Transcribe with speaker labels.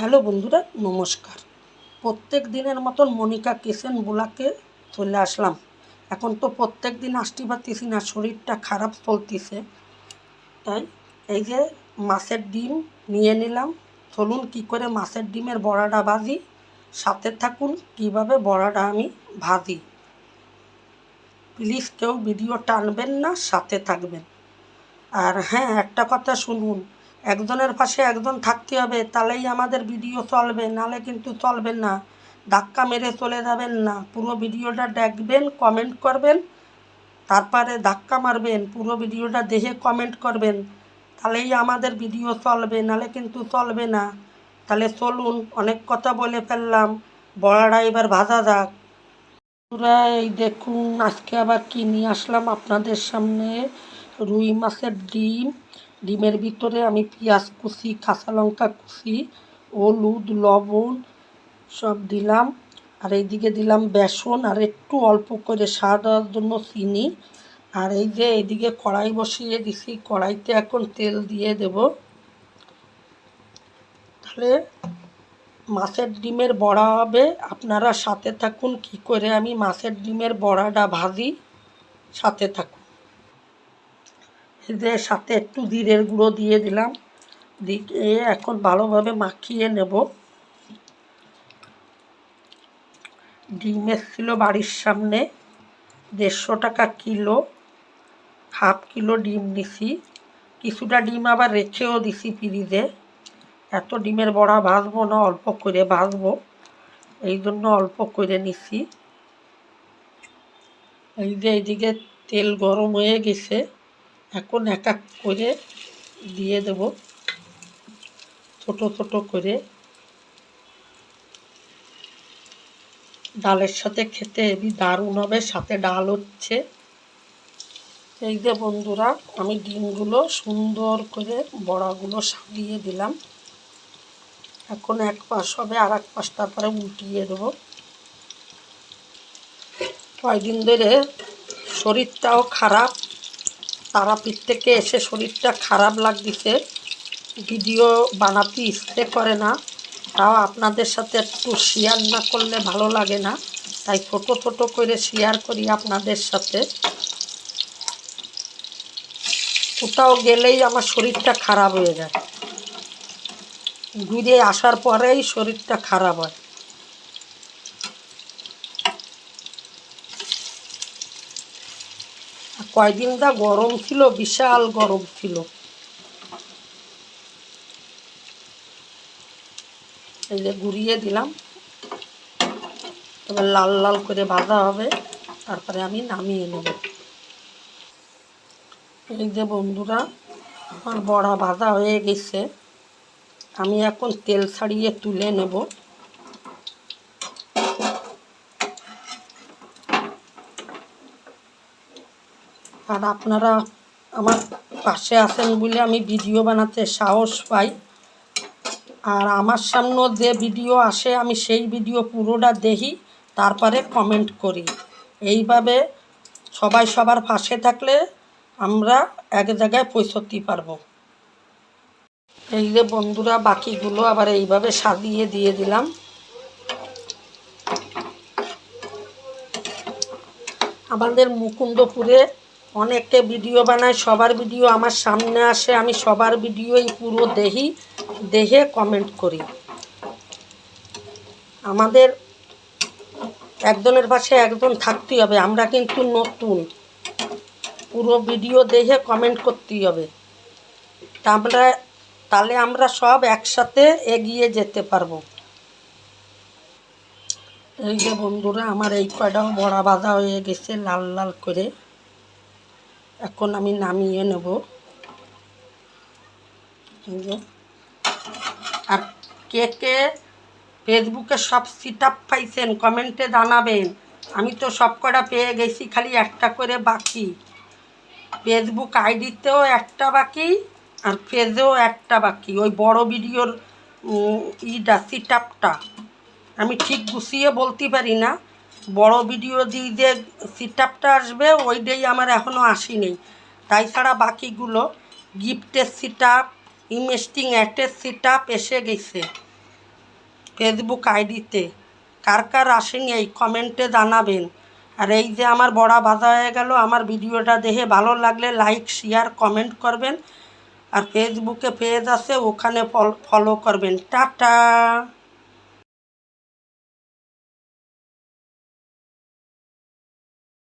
Speaker 1: Hello বন্ধুরা, নমস্কার। প্রত্যেক দিনের মতন মনিকা কিচেন বোলাকে চলে আসলাম। এখন তো প্রত্যেক দিন আসতে পারতেছি না, শরীরটা খারাপ চলতেছে। তাই এই যে মাছের ডিম নিয়ে নিলাম। চলুন কি করে মাছের ডিমের বড়াটা ভাজি, সাথে থাকুন কীভাবে বড়াটা আমি ভাজি। প্লিজ কেউ ভিডিও টানবেন না, সাথে থাকবেন। আর হ্যাঁ একটা কথা শুনুন একজনের পাশে একজন থাকতে হবে, তাহলেই আমাদের ভিডিও চলবে, নালে কিন্তু চলবে না। ধাক্কা মেরে চলে যাবেন না। পুরো ভিডিওটা দেখবেন কমেন্ট করবেন, তারপরে ধাক্কা মারবেন, পুরো ভিডিওটা দেখে কমেন্ট করবেন। তাহলেই আমাদের ভিডিও চলবে, নালে কিন্তু চলবে না। তাহলে চলুন, অনেক কথা বলে ফেললাম, বড়াটা এবার ভাজা যাক। পুরা এই দেখুন, আজকে আবার কি নিয়ে আসলাম আপনাদের সামনে? রুই মাছের ডিম। ডিমের ভিতরে আমি পেঁয়াজ কুচি, কাঁচা লঙ্কা কুচি, হলুদ, লবণ সব দিলাম। আর এইদিকে দিলাম বেসন আর একটু অল্প করে হওয়ার জন্য চিনি। আর এই যে এইদিকে কড়াই বসিয়ে দিছি, কড়াইতে এখন তেল দিয়ে দেব। তাহলে মাছের ডিমের বড়া হবে। আপনারা সাথে থাকুন, কি করে আমি মাছের ডিমের বড়াটা ভাজি, সাথে থাকুন। এই সাথে একটু জিরের গুঁড়ো দিয়ে দিলাম। দিয়ে এখন ভালোভাবে মাখিয়ে নেব। ডিম এসেছিল বাড়ির সামনে। দেড়শো টাকা কিলো, হাফ কিলো ডিম নিছি। কিছুটা ডিম আবার রেখেও দিছি ফ্রিজে। এত ডিমের বড়া ভাজবো না, অল্প করে ভাজবো। এই জন্য অল্প করে নিছি। এই যে এইদিকে তেল গরম হয়ে গেছে। এখন এক এক করে দিয়ে দেব। ছোট ছোট করে। ডালের সাথে খেতে এবি দারুণ হবে, সাথে ডাল হচ্ছে। এই যে বন্ধুরা, আমি ডিমগুলো সুন্দর করে বড়াগুলো সাজিয়ে দিলাম। এখন এক পাশ হবে, আর এক পাশ তারপরে উল্টিয়ে দেবো। কয়দিন ধরে শরীরটাও খারাপ তারাপীঠ থেকে এসে শরীরটা খারাপ লাগতেছে। ভিডিও বানাতে ইচ্ছে করে না। তাও আপনাদের সাথে একটু শেয়ার না করলে ভালো লাগে না। তাই ছোটো ছোটো করে শেয়ার করি আপনাদের সাথে। কোথাও গেলেই আমার শরীরটা খারাপ হয়ে যায়। ঘুরে আসার পরেই শরীরটা খারাপ হয়। কয়দিন যা গরম ছিল, বিশাল গরম ছিল। এই যে ঘুরিয়ে দিলাম। এবার লাল লাল করে ভাজা হবে, তারপরে আমি নামিয়ে নেব। এই যে বন্ধুরা, আমার বড়া ভাজা হয়ে গেছে। আমি এখন তেল ছাড়িয়ে তুলে নেব। আর আপনারা আমার পাশে আছেন বলে আমি ভিডিও বানাতে সাহস পাই। আর আমার সামনে যে ভিডিও আসে, আমি সেই ভিডিও পুরোটা দেখি, তারপরে কমেন্ট করি। এইভাবে সবাই সবার পাশে থাকলে আমরা এক জায়গায় পৌঁছতে পারব। এই যে বন্ধুরা, বাকিগুলো আবার এইভাবে সাজিয়ে দিয়ে দিলাম। আমাদের মুকুন্দপুরে অনেকে ভিডিও বানায়, সবার ভিডিও আমার সামনে আসে, আমি সবার ভিডিওই পুরো দেখি দেখে কমেন্ট করি। আমাদের একজনের পাশে একজন থাকতেই হবে, আমরা কিন্তু নতুন। পুরো ভিডিও দেখে কমেন্ট করতেই হবে। তা আমরা, তাহলে আমরা সব একসাথে এগিয়ে যেতে পারব। এই যে বন্ধুরা, আমার এই কয়টাও বড়া বাঁধা হয়ে গেছে, লাল লাল করে। এখন আমি নামিয়ে নেব। আর কে কে ফেসবুকে সব সিট আপ পাইছেন কমেন্টে জানাবেন। আমি তো সব কটা পেয়ে গেছি, খালি একটা করে বাকি। ফেসবুক আইডিতেও একটা বাকি আর ফেজেও একটা বাকি। ওই বড় ভিডিওর ইটা সিট আপটা আমি ঠিক গুছিয়ে বলতে পারি না। বড় ভিডিও দিয়ে যে সিট আপটা আসবে, ওইটাই আমার এখনও আসেনি। তাই ছাড়া বাকিগুলো গিফটের সিট আপ ইনভেস্টিং অ্যাটের সিট আপ এসে গেছে ফেসবুক আইডিতে। কার কার আসেন এই কমেন্টে জানাবেন। আর এই যে আমার বড়া বাজা হয়ে গেল, আমার ভিডিওটা দেখে ভালো লাগলে লাইক শেয়ার কমেন্ট করবেন। আর ফেসবুকে পেজ আছে, ওখানে ফলো করবেন। টাটা!